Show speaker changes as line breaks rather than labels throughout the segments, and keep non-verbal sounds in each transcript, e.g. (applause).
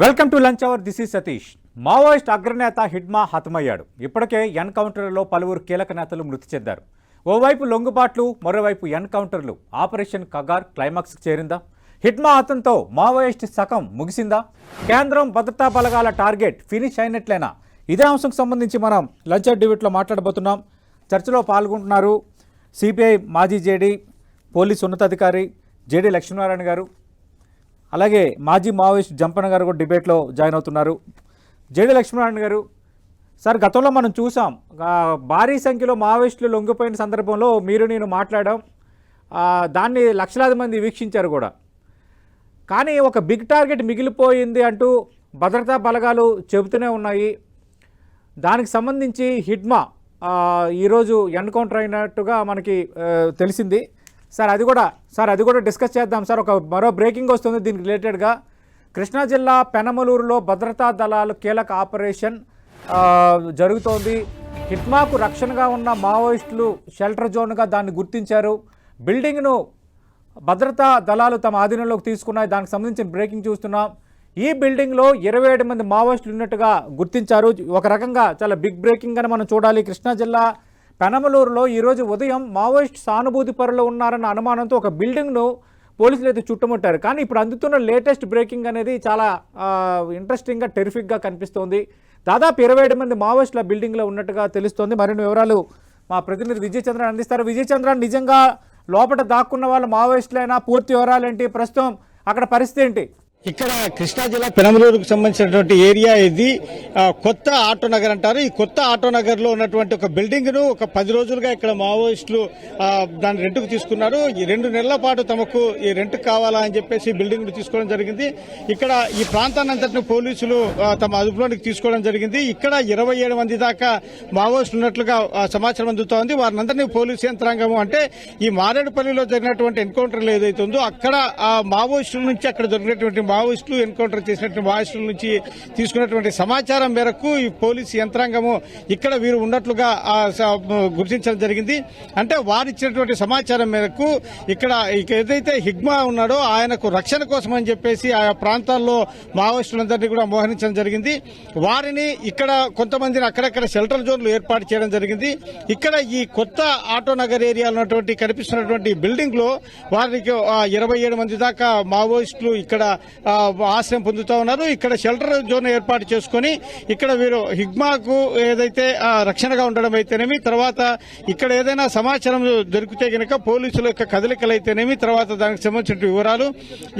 Welcome to lunch hour this is Satish. Maoist అగ్రనేత హిడ్మా హతమయ్యాడు. ఇప్పటికే ఎన్కౌంటర్లో పలువురు కీలక నేతలు మృతి చెందారు. ఓవైపు లొంగుబాట్లు మరోవైపు ఎన్కౌంటర్లు. ఆపరేషన్ కగార్ క్లైమాక్స్కి చేరిందా? హిడ్మా హతంతో మావోయిస్ట్ సగం ముగిసిందా? కేంద్రం భద్రతా బలగాల టార్గెట్ ఫినిష్ అయినట్లేనా? ఇదే అంశంకు సంబంధించి మనం లంచ్ అవర్ డిబేట్లో మాట్లాడబోతున్నాం. చర్చలో పాల్గొంటున్నారు సిపిఐ మాజీ జేడీ పోలీస్ ఉన్నతాధికారి జేడీ లక్ష్మీనారాయణ గారు. అలాగే మాజీ మావోయిస్ట్ జంపన్న గారు కూడా డిబేట్లో జాయిన్ అవుతున్నారు. జేడి లక్ష్మీనారాయణ గారు సార్ గతంలో మనం చూసాం భారీ సంఖ్యలో మావోయిస్టులు లొంగిపోయిన సందర్భంలో మీరు నేను మాట్లాడాం దాన్ని లక్షలాది మంది వీక్షించారు కూడా. కానీ ఒక బిగ్ టార్గెట్ మిగిలిపోయింది అంటూ భద్రతా బలగాలు చెబుతూనే ఉన్నాయి. దానికి సంబంధించి హిడ్మా ఈరోజు ఎన్కౌంటర్ అయినట్టుగా మనకి తెలిసింది. సార్ అది కూడా సార్ అది కూడా డిస్కస్ చేద్దాం సార్. ఒక మరో బ్రేకింగ్ వస్తుంది దీనికి రిలేటెడ్గా కృష్ణా జిల్లా పెనమలూరులో భద్రతా దళాలు కీలక ఆపరేషన్ జరుగుతోంది. హిట్మాకు రక్షణగా ఉన్న మావోయిస్టులు షెల్టర్ జోన్గా దాన్ని గుర్తించారు. బిల్డింగ్ను భద్రతా దళాలు తమ ఆధీనంలోకి తీసుకున్నాయి. దానికి సంబంధించిన బ్రేకింగ్ చూస్తున్నాం. ఈ బిల్డింగ్లో ఇరవై ఏడు మంది మావోయిస్టులు ఉన్నట్టుగా గుర్తించారు. ఒక రకంగా చాలా బిగ్ బ్రేకింగ్ అని మనం చూడాలి. కృష్ణా జిల్లా పెనమలూరులో ఈరోజు ఉదయం మావోయిస్ట్ సానుభూతి పరులు ఉన్నారన్న అనుమానంతో ఒక బిల్డింగ్ను పోలీసులు అయితే చుట్టుముట్టారు. కానీ ఇప్పుడు అందుతున్న లేటెస్ట్ బ్రేకింగ్ అనేది చాలా ఇంట్రెస్టింగ్గా టెరిఫిక్గా కనిపిస్తోంది. దాదాపు ఇరవై ఏడు మంది మావోయిస్టుల బిల్డింగ్లో ఉన్నట్టుగా తెలుస్తోంది. మరిన్ని వివరాలు మా ప్రతినిధి విజయ్ అందిస్తారు. విజయ్చంద్ర నిజంగా లోపల దాక్కున్న వాళ్ళు మావోయిస్టులైనా? పూర్తి వివరాలు ఏంటి ప్రస్తుతం అక్కడ పరిస్థితి ఏంటి?
ఇక్కడ కృష్ణా జిల్లా పెనమలూరుకు సంబంధించినటువంటి ఏరియా ఇది. కొత్త ఆటో నగర్ అంటారు. ఈ కొత్త ఆటో నగర్లో ఉన్నటువంటి ఒక బిల్డింగ్ను ఒక పది రోజులుగా ఇక్కడ మావోయిస్టులు ఆ, దాన్ని రెంట్కు తీసుకున్నారు. ఈ రెండు నెలల పాటు తమకు ఈ రెంట్ కావాలా అని చెప్పేసి బిల్డింగ్ను తీసుకోవడం జరిగింది. ఇక్కడ ఈ ప్రాంతాన్ని అంతటిని పోలీసులు తమ అదుపులోనికి తీసుకోవడం జరిగింది. ఇక్కడ ఇరవై ఏడు మంది దాకా మావోయిస్టులు ఉన్నట్లుగా సమాచారం అందుతోంది. వారినందరినీ పోలీసు యంత్రాంగము అంటే ఈ మారేడుపల్లిలో జరిగినటువంటి ఎన్కౌంటర్ ఏదైతే ఉందో అక్కడ ఆ మావోయిస్టుల నుంచి అక్కడ దొరికినటువంటి మావోయిస్టులు ఎన్కౌంటర్ చేసినటువంటి మావోయిస్టుల నుంచి తీసుకున్నటువంటి సమాచారం మేరకు ఈ పోలీసు యంత్రాంగము ఇక్కడ వీరు ఉన్నట్లుగా గుర్తించడం జరిగింది. అంటే వారు ఇచ్చినటువంటి సమాచారం మేరకు ఇక్కడ ఏదైతే హిగ్మా ఉన్నాడో ఆయనకు రక్షణ కోసం అని చెప్పేసి ఆయా ప్రాంతాల్లో మావోయిస్టులందరినీ కూడా మోహరించడం జరిగింది. వారిని ఇక్కడ కొంతమందిని అక్కడక్కడ షెల్టర్ జోన్లు ఏర్పాటు చేయడం జరిగింది. ఇక్కడ ఈ కొత్త ఆటో నగర్ ఏరియాలో ఉన్నటువంటి కనిపిస్తున్నటువంటి బిల్డింగ్లో వారికి ఇరవై ఏడు మంది దాకా మావోయిస్టులు ఇక్కడ ఆశ్రయం పొందుతూ ఉన్నారు. ఇక్కడ షెల్టర్ జోన్ ఏర్పాటు చేసుకుని ఇక్కడ వీరు హిగ్మాకు ఏదైతే రక్షణగా ఉండడం అయితేనేమి తర్వాత ఇక్కడ ఏదైనా సమాచారం దొరికితే గనక పోలీసుల యొక్క కదలికలు అయితేనేమి తర్వాత దానికి సంబంధించిన వివరాలు.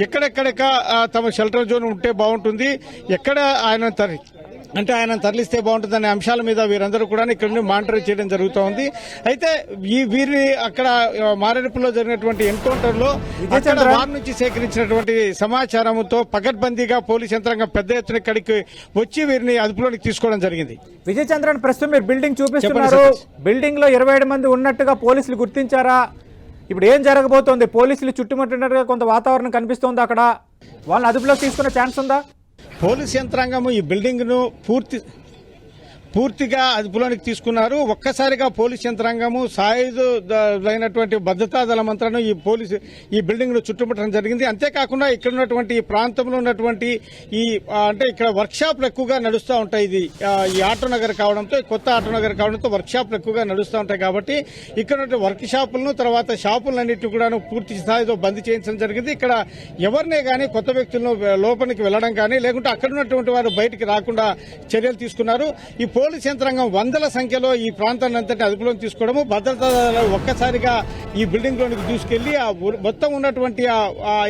ఎక్కడెక్కడెక్క తమ షెల్టర్ జోన్ ఉంటే బాగుంటుంది. ఎక్కడ ఆయన తరి అంటే ఆయన తరలిస్తే బాగుంటుందనే అంశాల మీద వీరందరూ కూడా ఇక్కడ నుండి మానిటర్ చేయడం జరుగుతోంది. అయితే ఈ వీరి అక్కడ ఆ, మారేడుపుల్లో జరిగినటువంటి ఎన్కౌంటర్లో అక్కడ వారి నుంచి సేకరించినటువంటి సమాచారంతో పకడ్బందీగా పోలీస్ యంత్రాంగం పెద్ద ఎత్తున ఇక్కడికి వచ్చి వీరిని అదుపులోకి తీసుకోవడం జరిగింది.
విజయ్ చంద్రన్ ప్రస్తుతం మీరు బిల్డింగ్ చూపిస్తున్నారు. బిల్డింగ్లో ఇరవై ఏడు మంది ఉన్నట్టుగా పోలీసులు గుర్తించారా? ఇప్పుడు ఏం జరగబోతోంది? పోలీసులు చుట్టుముట్టినట్టుగా కొంత వాతావరణం కనిపిస్తోంది అక్కడ. వాళ్ళని అదుపులోకి తీసుకునే ఛాన్స్ ఉందా?
పోలీస్ యంత్రాంగం ఈ బిల్డింగ్ను పూర్తి పూర్తిగా అదుపులోనికి తీసుకున్నారు. ఒక్కసారిగా పోలీస్ యంత్రాంగము సాయుధులైనటువంటి భద్రతా దళమంత్రాన్ని ఈ పోలీసు ఈ బిల్డింగ్ను చుట్టుముట్టడం జరిగింది. అంతేకాకుండా ఇక్కడ ఉన్నటువంటి ఈ ప్రాంతంలో ఉన్నటువంటి ఈ అంటే ఇక్కడ వర్క్ షాప్లు ఎక్కువగా నడుస్తూ ఉంటాయి. ఇది ఈ ఆటో నగర్ కావడంతో కొత్త ఆటో నగర్ కావడంతో వర్క్ షాప్లు ఎక్కువగా నడుస్తూ ఉంటాయి కాబట్టి ఇక్కడ ఉన్నటువంటి వర్క్ షాపులను తర్వాత షాపులన్నింటినీ కూడా పూర్తి స్థాయిలో బంద్ చేయించడం జరిగింది. ఇక్కడ ఎవరినే కానీ కొత్త వ్యక్తులను లోపలికి వెళ్ళడం కానీ లేకుంటే అక్కడ ఉన్నటువంటి వారు బయటికి రాకుండా చర్యలు తీసుకున్నారు. ఈ పోలీస్ యంత్రాంగం వందల సంఖ్యలో ఈ ప్రాంతాన్ని అంతటి అదుపులోకి తీసుకోవడము భద్రతా ఒక్కసారిగా ఈ బిల్డింగ్ లోనికి తీసుకెళ్ళి ఆ మొత్తం ఉన్నటువంటి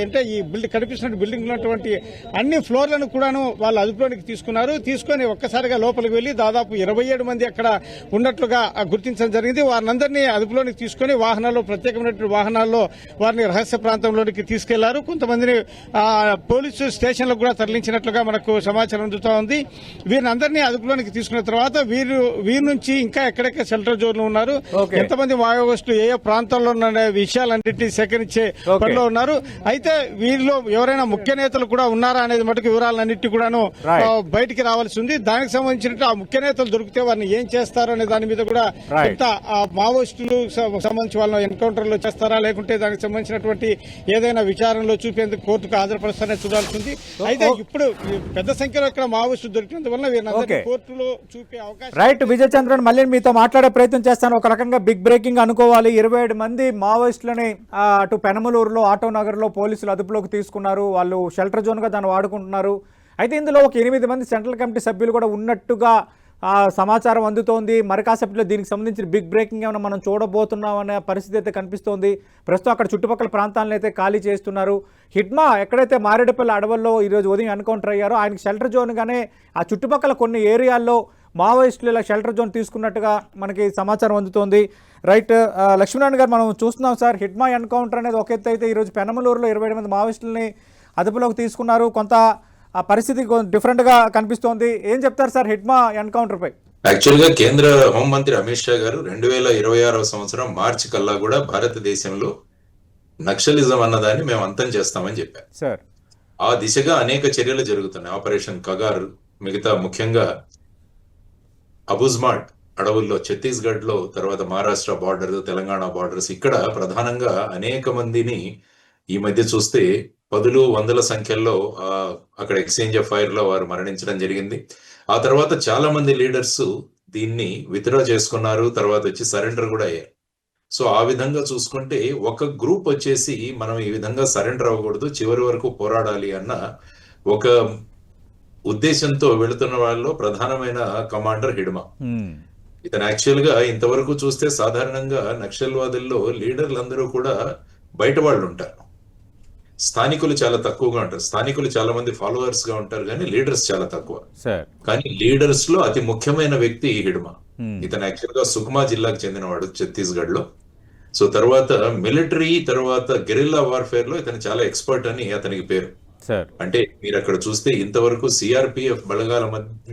అంటే ఈ బిల్డింగ్ కనిపిస్తున్న బిల్డింగ్ ఉన్నటువంటి అన్ని ఫ్లోర్లను కూడాను వాళ్ళు అదుపులోనికి తీసుకున్నారు. తీసుకొని ఒక్కసారిగా లోపలికి వెళ్ళి దాదాపు ఇరవై ఏడు మంది అక్కడ ఉన్నట్లుగా గుర్తించడం జరిగింది. వారినందరినీ అదుపులోనికి తీసుకొని వాహనాల్లో ప్రత్యేకమైనటువంటి వాహనాల్లో వారిని రహస్య ప్రాంతంలోనికి తీసుకెళ్ళారు. కొంతమందిని ఆ, పోలీసు స్టేషన్లకు కూడా తరలించినట్లుగా మనకు సమాచారం అందుతా ఉంది. వీరిని అందరినీ అదుపులోనికి తీసుకున్న తర్వాత తర్వాత వీరు వీరి నుంచి ఇంకా ఎక్కడెక్కడ షెల్టర్ జోన్లు ఉన్నారు. ఎంతమంది మావోయిస్టులు ఏ ఏ ప్రాంతాల్లో ఉన్న విషయాలన్నింటినీ సేకరించే. పనిలో ఉన్నారు అయితే వీరిలో ఎవరైనా ముఖ్య నేతలు కూడా ఉన్నారా అనేది మటుకు వివరాలన్నింటి కూడాను బయటికి రావాల్సి ఉంది దానికి సంబంధించిన ఆ ముఖ్య నేతలు దొరికితే వారిని ఏం చేస్తారు అనే దాని మీద కూడా. ఎంత ఆ మావోయిస్టులు సంబంధించి వాళ్ళని ఎన్కౌంటర్లో చేస్తారా లేకుంటే దానికి సంబంధించినటువంటి ఏదైనా విచారణలో చూపేందుకు కోర్టుకు హాజరుపరుస్తారనే చూడాల్సి ఉంది అయితే ఇప్పుడు పెద్ద సంఖ్యలో ఇక్కడ మావోయిస్టులు దొరికినందువల్ల వీరిని. కోర్టులో చూపే
రైట్ విజయ్ చంద్రన్ మళ్ళీ మీతో మాట్లాడే ప్రయత్నం చేస్తాను. ఒక రకంగా బిగ్ బ్రేకింగ్ అనుకోవాలి. ఇరవై ఏడు మంది మావోయిస్టులని అటు పెనమలూరులో ఆటో నగర్లో పోలీసులు అదుపులోకి తీసుకున్నారు. వాళ్ళు షెల్టర్ జోన్గా దాన్ని వాడుకుంటున్నారు. అయితే ఇందులో ఒక ఎనిమిది మంది సెంట్రల్ కమిటీ సభ్యులు కూడా ఉన్నట్టుగా సమాచారం అందుతోంది. మరి కాసేపట్లో దీనికి సంబంధించిన బిగ్ బ్రేకింగ్ ఏమైనా మనం చూడబోతున్నాం అనే పరిస్థితి అయితే కనిపిస్తోంది. ప్రస్తుతం అక్కడ చుట్టుపక్కల ప్రాంతాలను అయితే ఖాళీ చేస్తున్నారు. హిడ్మా ఎక్కడైతే మారేడుపల్లి అడవుల్లో ఈరోజు ఉదయం ఎన్కౌంటర్ అయ్యారో ఆయనకి షెల్టర్ జోన్గానే ఆ చుట్టుపక్కల కొన్ని ఏరియాల్లో మావోయిస్టులు ఇలా షెల్టర్ జోన్ తీసుకున్నట్టుగా మనకి సమాచారం అందుతోంది. రైట్ లక్ష్మీనారాయణ గారు మనం చూస్తున్నాం సార్. హిడ్మా ఎన్కౌంటర్ అనేది ఒక ఎత్తు అయితే ఈరోజు పెనమలూరులో ఇరవై మంది మావోయిస్టులని అదుపులోకి తీసుకున్నారు. కొంత ఆ పరిస్థితి డిఫరెంట్గా కనిపిస్తోంది. ఏం చెప్తారు సార్ హిడ్మా ఎన్కౌంటర్పై
యాక్చువల్గా కేంద్ర హోంమంత్రి అమిత్ షా గారు రెండు వేల ఇరవై ఆరవ సంవత్సరం మార్చి కల్లా కూడా భారతదేశంలో నక్సలిజం అన్నదాన్ని మేము అంతం చేస్తామని చెప్పారు.
సార్.
ఆ దిశగా అనేక చర్యలు జరుగుతున్నాయి. ఆపరేషన్ కగార్ మిగతా ముఖ్యంగా అబుజ్మాట్ అడవుల్లో ఛత్తీస్గఢ్లో తర్వాత మహారాష్ట్ర బార్డర్ తెలంగాణ బార్డర్స్ ఇక్కడ ప్రధానంగా అనేక మందిని ఈ మధ్య చూస్తే పదులు వందల సంఖ్యల్లో అక్కడ ఎక్స్చేంజ్ ఆఫ్ ఫైర్లో వారు మరణించడం జరిగింది. ఆ తర్వాత చాలా మంది లీడర్స్ దీన్ని విత్డ్రా చేసుకున్నారు తర్వాత వచ్చి సరెండర్ కూడా అయ్యారు. సో ఆ విధంగా చూసుకుంటే ఒక గ్రూప్ వచ్చేసి మనం ఈ విధంగా సరెండర్ అవ్వకూడదు చివరి వరకు పోరాడాలి అన్న ఒక ఉద్దేశంతో వెళుతున్న వాళ్ళలో ప్రధానమైన కమాండర్ హిడ్మా. ఇతను యాక్చువల్గా ఇంతవరకు చూస్తే సాధారణంగా నక్సల్వాదుల్లో లీడర్లందరూ కూడా బయట వాళ్ళు ఉంటారు. స్థానికులు చాలా తక్కువగా ఉంటారు. స్థానికులు చాలా మంది ఫాలోవర్స్గా ఉంటారు కానీ లీడర్స్ చాలా తక్కువ. కానీ లీడర్స్లో అతి ముఖ్యమైన వ్యక్తి హిడ్మా. ఇతను యాక్చువల్గా సుక్మా జిల్లాకు చెందినవాడు ఛత్తీస్గఢ్లో సో తర్వాత మిలిటరీ తర్వాత గెరిల్లా వార్ఫేర్లో ఇతను చాలా ఎక్స్పర్ట్ అని అతనికి పేరు. అంటే మీరు అక్కడ చూస్తే ఇంతవరకు సిఆర్పిఎఫ్ బలగాల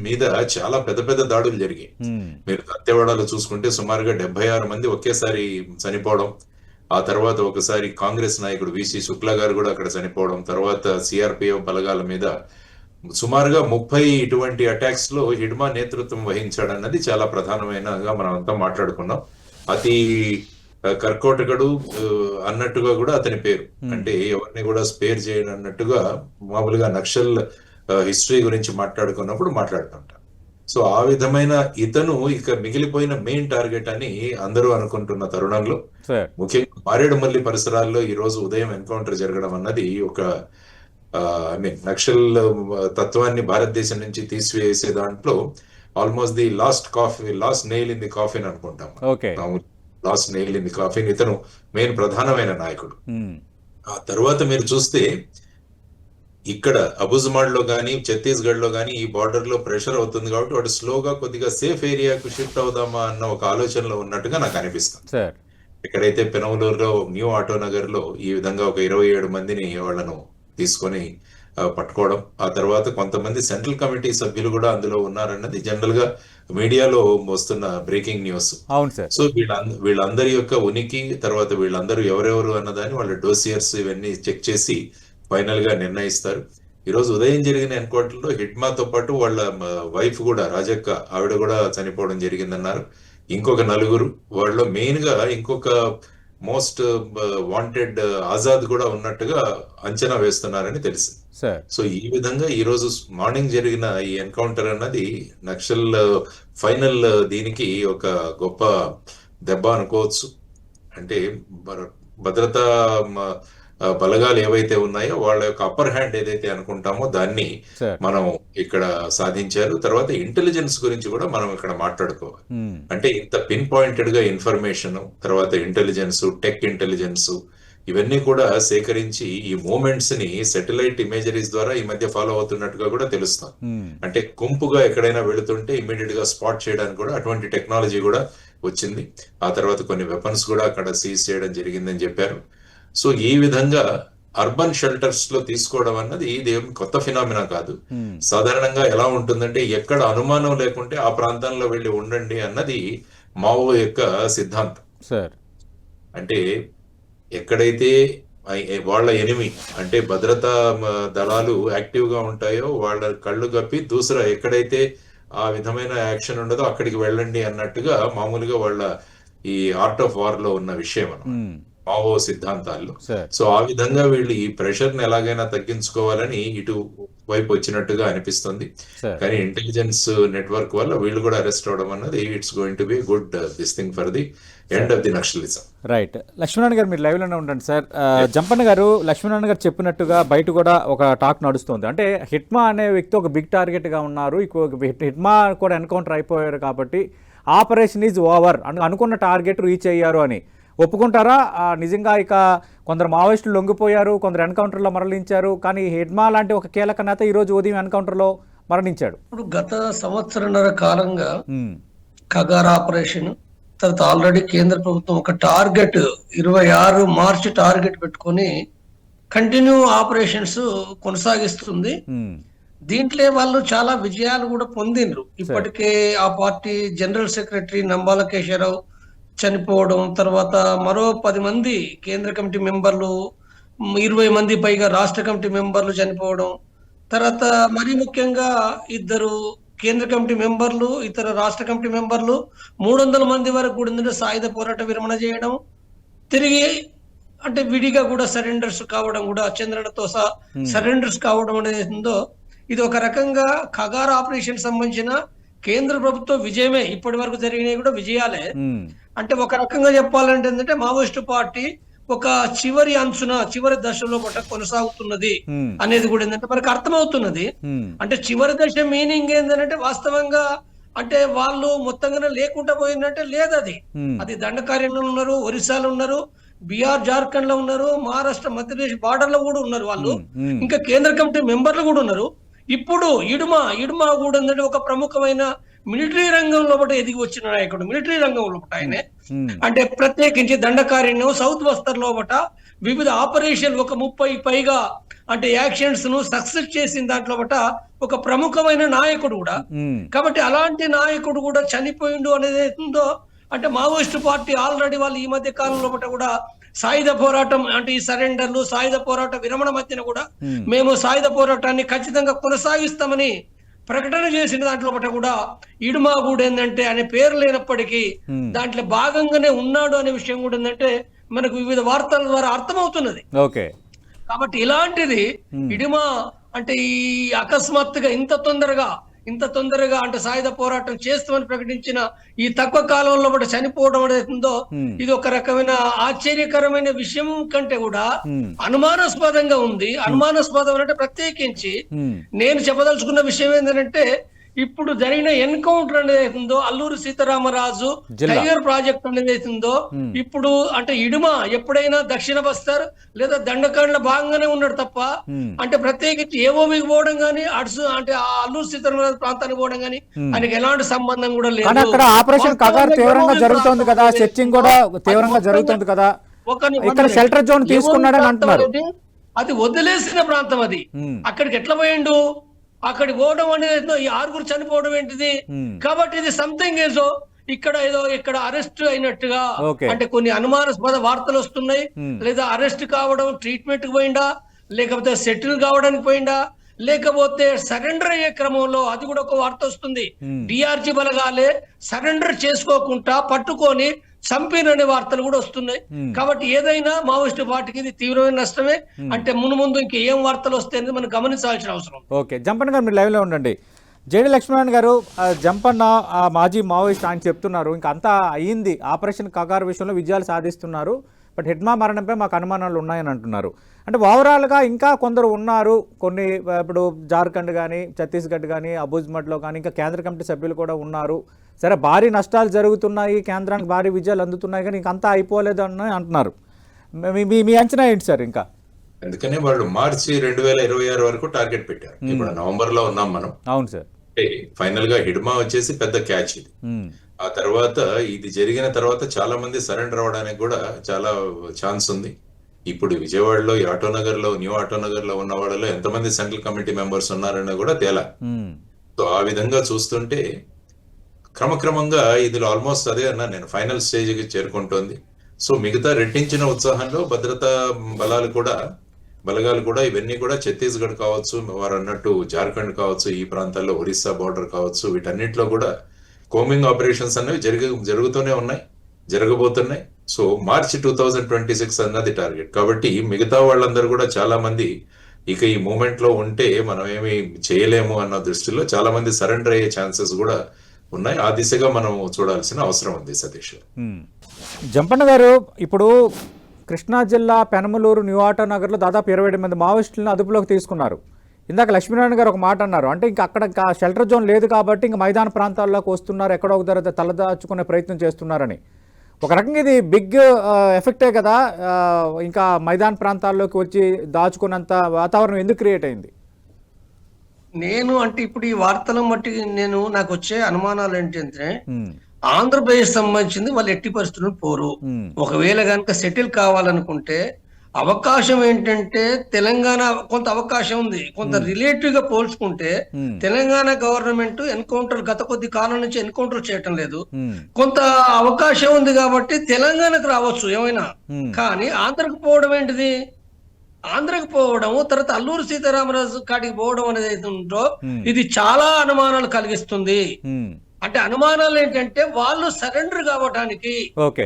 మీద చాలా పెద్ద పెద్ద దాడులు జరిగాయి.
హ్మ్.
మీరు దత్తేవాడలో చూసుకుంటే సుమారుగా డెబ్బై ఆరు మంది ఒకేసారి చనిపోవడం ఆ తర్వాత ఒకసారి కాంగ్రెస్ నాయకుడు విసి శుక్లా గారు కూడా అక్కడ చనిపోవడం తర్వాత సిఆర్పిఎఫ్ బలగాల మీద సుమారుగా ముప్పై ఇటువంటి అటాక్స్లో హిడ్మా నేతృత్వం వహించాడన్నది చాలా ప్రధానమైనగా మనం అంతా మాట్లాడుకున్నాం. అతి కర్కోటకుడు అన్నట్టుగా కూడా అతని పేరు. అంటే ఎవరిని కూడా స్పేర్ చేయను అన్నట్టుగా మామూలుగా నక్సల్ హిస్టరీ గురించి మాట్లాడుకున్నప్పుడు మాట్లాడుతుంటాం. సో ఆ విధమైన ఇతను ఇక మిగిలిపోయిన మెయిన్ టార్గెట్ అని అందరూ అనుకుంటున్న తరుణంలో ముఖ్యంగా మారేడుమల్లి పరిసరాల్లో ఈ రోజు ఉదయం ఎన్కౌంటర్ జరగడం అన్నది ఒక ఐ మీన్ నక్సల్ తత్వాన్ని భారతదేశం నుంచి తీసివేసే దాంట్లో almost the last coffee last nail in the coffin అనుకుంటాం
okay
last nail in the coffin ఇతను మెయిన్ ప్రధానమైన నాయకుడు. ఆ తర్వాత మీరు చూస్తే ఇక్కడ అబుజ్మాడ్లో కానీ ఛత్తీస్గఢ్లో కానీ ఈ బార్డర్లో ప్రెషర్ అవుతుంది కాబట్టి వాడు స్లోగా కొద్దిగా సేఫ్ ఏరియాకు షిఫ్ట్ అవుదామా అన్న ఒక ఆలోచనలో ఉన్నట్టుగా నాకు అనిపిస్తుంది. ఎక్కడైతే పెనమలూరులో న్యూ ఆటో నగర్లో ఈ విధంగా ఒక ఇరవై ఏడు మందిని వాళ్ళను తీసుకొని పట్టుకోవడం ఆ తర్వాత కొంతమంది సెంట్రల్ కమిటీ సభ్యులు కూడా అందులో ఉన్నారన్నది జనరల్గా మీడియాలో వస్తున్న బ్రేకింగ్ న్యూస్.
అవును సార్.
సో వీళ్ళంద వీళ్ళందరి యొక్క ఉనికి తర్వాత వీళ్ళందరూ ఎవరెవరు అన్నదాన్ని వాళ్ళ డోసియర్స్ ఇవన్నీ చెక్ చేసి ఫైనల్గా నిర్ణయిస్తారు. ఈ రోజు ఉదయం జరిగిన ఎన్కౌంటర్లో హిడ్మాతో పాటు వాళ్ళ వైఫ్ కూడా రాజక్క ఆవిడ కూడా చనిపోవడం జరిగిందన్నారు. ఇంకొక నలుగురు వాళ్ళలో మెయిన్గా ఇంకొక మోస్ట్ వాంటెడ్ ఆజాద్ కూడా ఉన్నట్టుగా అంచనా వేస్తున్నారని తెలిసింది. సో ఈ విధంగా ఈ రోజు మార్నింగ్ జరిగిన ఈ ఎన్కౌంటర్ అన్నది నక్సల్ ఫైనల్ దీనికి ఒక గొప్ప దెబ్బ అనుకోవచ్చు. అంటే భద్రతా బలగాలు ఏవైతే ఉన్నాయో వాళ్ళ యొక్క అప్పర్ హ్యాండ్ ఏదైతే అనుకుంటామో దాన్ని మనం ఇక్కడ సాధించారు. తర్వాత ఇంటెలిజెన్స్ గురించి కూడా మనం ఇక్కడ మాట్లాడుకోవాలి.
హ్మ్.
అంటే ఇంత పిన్ పాయింటెడ్గా ఇన్ఫర్మేషన్ తర్వాత ఇంటెలిజెన్స్ టెక్ ఇంటెలిజెన్స్ ఇవన్నీ కూడా సేకరించి ఈ మూమెంట్స్ని సెటిలైట్ ఇమేజరీస్ ద్వారా ఈ మధ్య ఫాలో అవుతున్నట్టుగా కూడా తెలుస్తుంది
హ్మ్.
అంటే గుంపుగా ఎక్కడైనా వెళుతుంటే ఇమీడియట్గా స్పాట్ చేయడానికి కూడా అటువంటి టెక్నాలజీ కూడా వచ్చింది. ఆ తర్వాత కొన్ని వెపన్స్ కూడా అక్కడ సీజ్ చేయడం జరిగిందని చెప్పారు. సో ఈ విధంగా అర్బన్ షెల్టర్స్లో తీసుకోవడం అన్నది ఇది ఏం కొత్త ఫినామినా కాదు. సాధారణంగా ఎలా ఉంటుందంటే ఎక్కడ అనుమానం లేకుంటే ఆ ప్రాంతంలో వెళ్ళి ఉండండి అన్నది మావో యొక్క సిద్ధాంతం.
సార్.
అంటే ఎక్కడైతే వాళ్ళ ఎనిమి అంటే భద్రతా దళాలు యాక్టివ్గా ఉంటాయో వాళ్ళ కళ్ళు కప్పి దూసరా ఎక్కడైతే ఆ విధమైన యాక్షన్ ఉండదో అక్కడికి వెళ్ళండి అన్నట్టుగా మామూలుగా వాళ్ళ ఈ ఆర్ట్ ఆఫ్ వార్లో ఉన్న విషయం అన్నమాట. మావో సిద్ధాంతాల్లో. సో ఆ విధంగా వీళ్ళు ఈ ప్రెషర్ని ఎలాగైనా తగ్గించుకోవాలని ఇటు వైపు వచ్చినట్టుగా అనిపిస్తుంది. కానీ ఇంటెలిజెన్స్ నెట్వర్క్ వల్ల వీళ్ళు కూడా అరెస్ట్ అవడం అన్నది it's going to be good this thing for the end of the Naxalism
right. Lakshminarayana గారు మీరు లైవ్లోనే ఉండండి సార్. జంపన్న గారు లక్ష్మీనారాయణ గారు చెప్పినట్టుగా బయట కూడా ఒక టాక్ నడుస్తుంది. అంటే హిట్మా అనే వ్యక్తి ఒక బిగ్ టార్గెట్గా ఉన్నారు. హిట్మా కూడా ఎన్కౌంటర్ అయిపోయారు కాబట్టి ఆపరేషన్ ఈజ్ ఓవర్ అను అనుకున్న టార్గెట్ రీచ్ అయ్యారు అని. ఒప్పుకుంటారా? ఆ, నిజంగా ఇక కొందరు మావోయిస్టులు లొంగిపోయారు కొందరు ఎన్కౌంటర్లో మరణించారు కానీ హిట్మా లాంటి ఒక కీలక నేత ఈరోజు ఉదయం ఎన్కౌంటర్లో మరణించాడు.
ఇప్పుడు గత సంవత్సరంన్నర కాలంగా కగార్ ఆపరేషన్ తర్వాత ఆల్రెడీ కేంద్ర ప్రభుత్వం ఒక టార్గెట్ ఇరవై ఆరు మార్చి టార్గెట్ పెట్టుకొని కంటిన్యూ ఆపరేషన్స్ కొనసాగిస్తుంది. దీంట్లో వాళ్ళు చాలా విజయాలు కూడా పొందిండ్రు. ఇప్పటికే ఆ party general secretary Nambala Keshava Rao చనిపోవడం తర్వాత మరో పది మంది కేంద్ర కమిటీ మెంబర్లు ఇరవై మంది పైగా రాష్ట్ర కమిటీ మెంబర్లు చనిపోవడం తర్వాత మరీ ముఖ్యంగా ఇద్దరు కేంద్ర కమిటీ మెంబర్లు ఇతర రాష్ట్ర కమిటీ మెంబర్లు మూడు వందల మంది వరకు కూడా ఏంటంటే సాయుధ పోరాట విరమణ చేయడం తిరిగి అంటే విడిగా కూడా సరెండర్స్ కావడం కూడా చంద్రనతో సహా సరెండర్స్ కావడం అనేది ఇది ఒక రకంగా ఖగార్ ఆపరేషన్ సంబంధించిన కేంద్ర ప్రభుత్వ విజయమే ఇప్పటి వరకు జరిగినవి కూడా విజయాలే. అంటే ఒక రకంగా చెప్పాలంటే ఏంటంటే మావోయిస్టు పార్టీ ఒక చివరి అంచున చివరి దశలో పట్ట కొనసాగుతున్నది అనేది కూడా ఏంటంటే మనకు అర్థమవుతున్నది. అంటే చివరి దశ మీనింగ్ ఏంటంటే వాస్తవంగా అంటే వాళ్ళు మొత్తంగానే లేకుండా పోయిందంటే లేదు అది అది దండకార్యంలో ఉన్నారు ఒరిస్సాలో ఉన్నారు బీహార్ జార్ఖండ్లో ఉన్నారు మహారాష్ట్ర మధ్యప్రదేశ్ బార్డర్లో కూడా ఉన్నారు వాళ్ళు. ఇంకా కేంద్ర కమిటీ మెంబర్లు కూడా ఉన్నారు. ఇప్పుడు ఇడుమ ఇడుమ కూడా ఒక ప్రముఖమైన మిలిటరీ రంగంలో ఒకటి ఎదిగి వచ్చిన నాయకుడు మిలిటరీ రంగంలో ఒకటి ఆయనే. అంటే ప్రత్యేకించి దండకారణ్యం సౌత్ బస్తర్ లోపట వివిధ ఆపరేషన్ ఒక ముప్పై పైగా అంటే యాక్షన్స్ను సక్సెస్ చేసిన దాంట్లో బట ఒక ప్రముఖమైన నాయకుడు కూడా. కాబట్టి అలాంటి నాయకుడు కూడా చనిపోయిండు అనేది ఉందో అంటే మావోయిస్ట్ పార్టీ ఆల్రెడీ వాళ్ళు ఈ మధ్య కాలంలో కూడా సాయుధ పోరాటం అంటే ఈ సరెండర్లు సాయుధ పోరాట విరమణ మధ్యన కూడా. మేము సాయుధ పోరాటాన్ని ఖచ్చితంగా కొనసాగిస్తామని ప్రకటన చేసిన దాంట్లో బట్ట కూడా ఇడుమా కూడా ఏంటంటే అనే పేరు లేనప్పటికీ. దాంట్లో భాగంగానే ఉన్నాడు అనే విషయం కూడా ఏంటంటే మనకు వివిధ వార్తల ద్వారా అర్థమవుతున్నది
ఓకే
కాబట్టి ఇలాంటిది ఇడిమా అంటే ఈ అకస్మాత్తుగా ఇంత తొందరగా ఇంత తొందరగా అంటే సాయుధ పోరాటం చేస్తామని ప్రకటించిన ఈ తక్కువ కాలంలో కూడా చనిపోవడం అనేది ఉందో
Hmm.
ఇది ఒక రకమైన ఆశ్చర్యకరమైన విషయం కంటే కూడా. అనుమానాస్పదంగా ఉంది అనుమానాస్పదం అంటే ప్రత్యేకించి నేను చెప్పదలుచుకున్న విషయం ఏంటంటే ఇప్పుడు జరిగిన ఎన్కౌంటర్ అనేది ఉందో అల్లూరి సీతారామరాజు. టైగర్ ప్రాజెక్ట్ అనేది ఉందో
Hmm.
ఇప్పుడు అంటే ఇడుమ ఎప్పుడైనా దక్షిణ బస్తర్ లేదా దండకాండ్ల భాగంగానే ఉన్నాడు తప్ప. అంటే ప్రత్యేకించి ఏవోమికి పోవడం గానీ అడుసు అంటే ఆ అల్లూరు సీతారామరాజు ప్రాంతానికి పోవడం గానీ ఆయనకి ఎలాంటి సంబంధం కూడా లేదు
కానీ అక్కడ ఆపరేషన్ కగార్ తీవ్రంగా జరుగుతోంది కదా సెర్చింగ్ కూడా తీవ్రంగా జరుగుతుంది కదా ఇక్కడ షెల్టర్ జోన్ తీసుకున్నాడని అంటున్నారు
అది వదిలేసిన ప్రాంతం అది. అక్కడికి ఎట్లా పోయిండు అక్కడికి పోవడం అనేది ఏందో, ఈ ఆరుగురు చనిపోవడం ఏంటిది. కాబట్టి ఇది సంథింగ్ ఏదో ఇక్కడ ఏదో ఇక్కడ అరెస్ట్ అయినట్టుగా. అంటే కొన్ని అనుమానాస్పద వార్తలు వస్తున్నాయి. లేదా అరెస్ట్ కావడం ట్రీట్మెంట్కి పోయిందా లేకపోతే సెటిల్ కావడానికి పోయిందా లేకపోతే సరెండర్ అయ్యే క్రమంలో అది కూడా ఒక వార్త వస్తుంది. డిఆర్జీ బలగాలే సరెండర్ చేసుకోకుండా పట్టుకొని చంపిననే వార్తలు కూడా వస్తున్నాయి. కాబట్టి ఏదైనా మావోయిస్టు పార్టీకి ఇది తీవ్రమైన నష్టమే. అంటే మును ముందు ఇంకా ఏం వార్తలు వస్తాయనేది మనం గమనించాల్సిన అవసరం.
ఓకే. జంపన్న గారు మీరు లైవ్లో ఉండండి. జేడి లక్ష్మణ్ గారు జంపన్న ఆ, మాజీ మావోయిస్ట్ ఆయన చెప్తున్నారు. ఇంకా అంతా అయ్యింది. ఆపరేషన్ కగార్ విషయంలో విజయాలు సాధిస్తున్నారు. బట్ హిడ్మా మరణంపై మాకు అనుమానాలు ఉన్నాయని అంటున్నారు. అంటే ఓవరాల్గా ఇంకా కొందరు ఉన్నారు. కొన్ని ఇప్పుడు జార్ఖండ్ కానీ ఛత్తీస్గఢ్ కానీ అబూజ్మడ్లో కానీ ఇంకా కేంద్ర కమిటీ సభ్యులు కూడా ఉన్నారు. సరే భారీ నష్టాలు జరుగుతున్నాయి. కేంద్రానికి భారీ విజయాలు అందుతున్నాయి. కానీ ఇంకంతా అయిపోలేదు అని అంటున్నారు. మీ- మీ అంచనా ఏంటి సార్ ఇంకా?
అందుకనే వాళ్ళు మార్చి రెండు వేల ఇరవై ఆరు వరకు టార్గెట్ పెట్టారు. ఇప్పుడు నవంబర్లో ఉన్నాం మనం.
అవును సార్.
ఫైనల్గా హిడ్మా వచ్చేసి పెద్ద క్యాచ్ ఇది. ఆ తర్వాత ఇది జరిగిన తర్వాత చాలా మంది సరెండర్ అవ్వడానికి కూడా చాలా ఛాన్స్ ఉంది. ఇప్పుడు విజయవాడలో ఈ ఆటోనగర్లో న్యూ ఆటోనగర్లో ఉన్న వాళ్ళలో ఎంతమంది సెంట్రల్ కమిటీ మెంబర్స్ ఉన్నారని కూడా తేలా. సో ఆ విధంగా చూస్తుంటే క్రమక్రమంగా ఇందులో ఆల్మోస్ట్ అదే అన్నా నేను ఫైనల్ స్టేజ్కి చేరుకుంటోంది. సో మిగతా రెట్టించిన ఉత్సాహంలో భద్రతా బలాలు కూడా బలగాలు కూడా ఇవన్నీ కూడా ఛత్తీస్గఢ్ కావచ్చు వారు అన్నట్టు జార్ఖండ్ కావచ్చు ఈ ప్రాంతాల్లో ఒరిస్సా బార్డర్ కావచ్చు వీటన్నిటిలో కూడా కోమింగ్ ఆపరేషన్స్ అనేవి జరిగ జరుగుతూనే ఉన్నాయి జరగబోతున్నాయి. So March two thousand twenty six అన్నది టార్గెట్. కాబట్టి మిగతా వాళ్ళందరూ కూడా చాలా మంది ఇక ఈ మూమెంట్లో ఉంటే మనం ఏమి చేయలేము అన్న దృష్టిలో చాలా మంది సరెండర్ అయ్యే ఛాన్సెస్ కూడా ఉన్నాయి. ఆ దిశగా మనం చూడాల్సిన అవసరం ఉంది సతీష్.
జంపన్న గారు ఇప్పుడు కృష్ణా జిల్లా పెనమలూరు న్యూ ఆటో నగర్లో దాదాపు ఇరవై ఏడు మంది మావోయిస్టులను అదుపులోకి తీసుకున్నారు. ఇందాక లక్ష్మీనారాయణ గారు ఒక మాట అన్నారు. అంటే ఇంకా అక్కడ షెల్టర్ జోన్ లేదు కాబట్టి ఇంకా మైదాన ప్రాంతాల్లోకి వస్తున్నారు ఎక్కడో ఒక దగ్గర తలదాచుకునే ప్రయత్నం చేస్తున్నారని. ఒక రకంగా ఇది బిగ్ ఎఫెక్టే కదా ఇంకా మైదాన ప్రాంతాల్లోకి వచ్చి దాచుకున్నంత వాతావరణం ఎందుకు క్రియేట్ అయింది?
నేను అంటే ఇప్పుడు ఈ వార్తలను బట్టి నేను నాకు వచ్చే అనుమానాలు ఏంటంటే ఆంధ్రప్రదేశ్ సంబంధించింది వాళ్ళు ఎట్టి పరిస్థితుల్లో పోరు. ఒకవేళ కనుక సెటిల్ కావాలనుకుంటే అవకాశం ఏంటంటే తెలంగాణ కొంత అవకాశం ఉంది. కొంత రిలేటివ్గా పోల్చుకుంటే
ఉమ్,
తెలంగాణ గవర్నమెంట్ ఎన్కౌంటర్ గత కొద్ది కాలం నుంచి ఎన్కౌంటర్ చేయటం లేదు.
ఉమ్,
కొంత అవకాశం ఉంది కాబట్టి తెలంగాణకు రావచ్చు ఏమైనా. కానీ ఆంధ్రకు పోవడం ఏంటిది? ఆంధ్రకు పోవడం తర్వాత అల్లూరు సీతారామరాజు కాడికి పోవడం అనేది అయితే ఉందో
Hmm.
ఇది చాలా అనుమానాలు కలిగిస్తుంది. అంటే అనుమానాలు ఏంటంటే వాళ్ళు సరెండర్ కావడానికి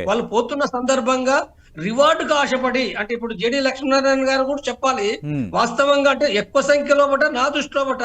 వాళ్ళు పోతున్న సందర్భంగా రివార్డుకు ఆశపడి అంటే ఇప్పుడు జేడి లక్ష్మీనారాయణ గారు కూడా చెప్పాలి వాస్తవంగా అంటే ఎక్కువ సంఖ్యలో బట నా దృష్టిలో బట.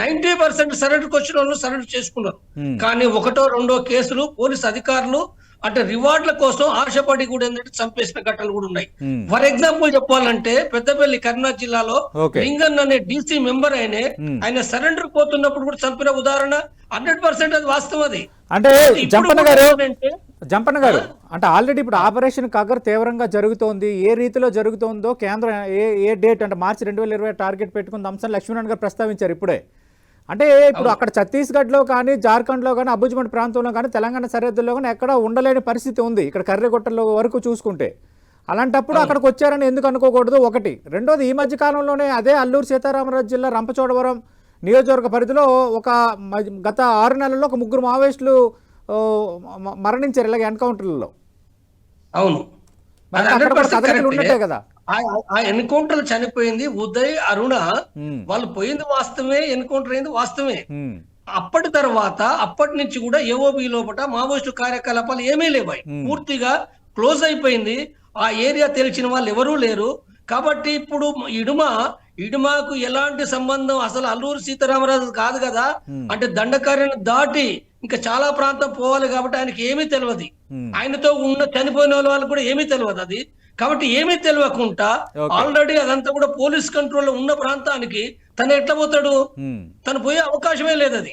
నైన్టీ పర్సెంట్ సరెండర్కి వచ్చిన వాళ్ళు సరెండర్ చేసుకున్నారు. కానీ ఒకటో రెండో కేసులు పోలీస్ అధికారులు అంటే రివార్డుల కోసం ఆశపడి కూడా ఏంటంటే చంపేసిన ఘటనలు కూడా ఉన్నాయి.
ఉమ్,
ఫర్ ఎగ్జాంపుల్ చెప్పాలంటే పెద్దపల్లి కరీంనగర్ జిల్లాలో లింగన్ అనే డీసీ మెంబర్ ఆయన
Hmm.
ఆయన సరెండర్ పోతున్నప్పుడు కూడా చంపిన ఉదాహరణ హండ్రెడ్ పర్సెంట్ అది వాస్తవం అది.
అంటే జంపన్న గారు
ఏంటంటే,
జంపన్న గారు అంటే ఆల్రెడీ ఇప్పుడు ఆపరేషన్ కగర్ తీవ్రంగా జరుగుతోంది. ఏ రీతిలో జరుగుతోందో కేంద్రం ఏ ఏ డేట్ అంటే మార్చి రెండు వేల ఇరవై టార్గెట్ పెట్టుకున్న అంశం లక్ష్మీనారాయణ గారు ప్రస్తావించారు ఇప్పుడే. అంటే ఇప్పుడు అక్కడ ఛత్తీస్గఢ్లో కానీ జార్ఖండ్లో కానీ అబుజ్మండ్ ప్రాంతంలో కానీ తెలంగాణ సరిహద్దుల్లో కానీ ఎక్కడ ఉండలేని పరిస్థితి ఉంది. ఇక్కడ కర్రెగొట్టల వరకు చూసుకుంటే. అలాంటప్పుడు అక్కడికి వచ్చారని ఎందుకు అనుకోకూడదు? ఒకటి. రెండోది ఈ మధ్య కాలంలోనే అదే అల్లూరు సీతారామరాజు జిల్లా రంపచోడవరం నియోజకవర్గ పరిధిలో ఒక గత ఆరు నెలల్లో ఒక ముగ్గురు మావోయిస్టులు మరణించారు ఇలాగ ఎన్కౌంటర్లలో.
అవును.
మరి
అది
అక్కడ కూడా
100%
కదలికలు
కరెక్టే.
ఉన్నట్టే కదా.
ఆ- ఆ ఎన్కౌంటర్ చనిపోయింది ఉదయ్ అరుణ. వాళ్ళు పోయింది వాస్తవమే ఎన్కౌంటర్ అయింది వాస్తవమే. అప్పటి తర్వాత అప్పటి నుంచి కూడా ఏఓబి లోపల మావోయిస్టు కార్యకలాపాలు ఏమీ లేవాయి. పూర్తిగా క్లోజ్ అయిపోయింది. ఆ ఏరియా తెలిసిన వాళ్ళు ఎవరూ లేరు. కాబట్టి ఇప్పుడు ఇడుమ ఇడుమకు ఎలాంటి సంబంధం? అసలు అల్లూరు సీతారామరాజు కాదు కదా. అంటే దండకార్యాన్ని దాటి ఇంకా చాలా ప్రాంతం పోవాలి కాబట్టి ఆయనకి ఏమీ తెలియదు ఆయనతో ఉన్న చనిపోయిన వాళ్ళకి కూడా ఏమీ తెలియదు అది. కాబట్టి ఏమీ తెలియకుండా. ఆల్రెడీ అదంతా కూడా పోలీస్ కంట్రోల్లో ఉన్న ప్రాంతానికి తను ఎట్లా పోతాడు? తను పోయే అవకాశమే లేదు అది